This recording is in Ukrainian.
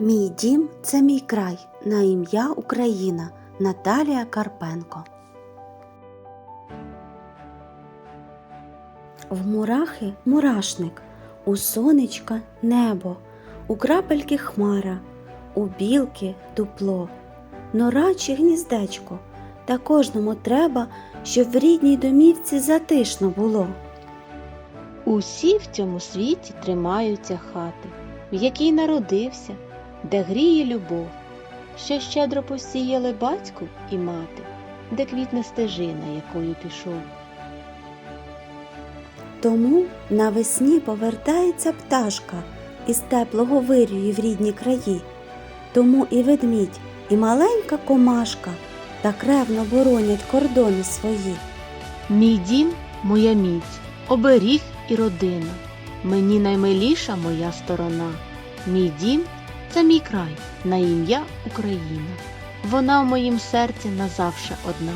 Мій дім це мій край. На ім'я Україна. Наталія Карпенко. В мурахи мурашник, у сонечка небо, у крапельки хмара, у білки дупло, нора чи гніздечко, та кожному треба, щоб в рідній домівці затишно було. Усі в цьому світі тримаються хати, в якій народився, де гріє любов, що щедро посіяли батько і мати, де квітне стежина, якою пішов. Тому навесні повертається пташка із теплого вирію в рідні краї. Тому і ведмідь, і маленька комашка так ревно боронять кордони свої. Мій дім моя міць, оберіг і родина. Мені наймиліша моя сторона. Мій дім це мій край на ім'я Україна. Вона в моїм серці назавше одна.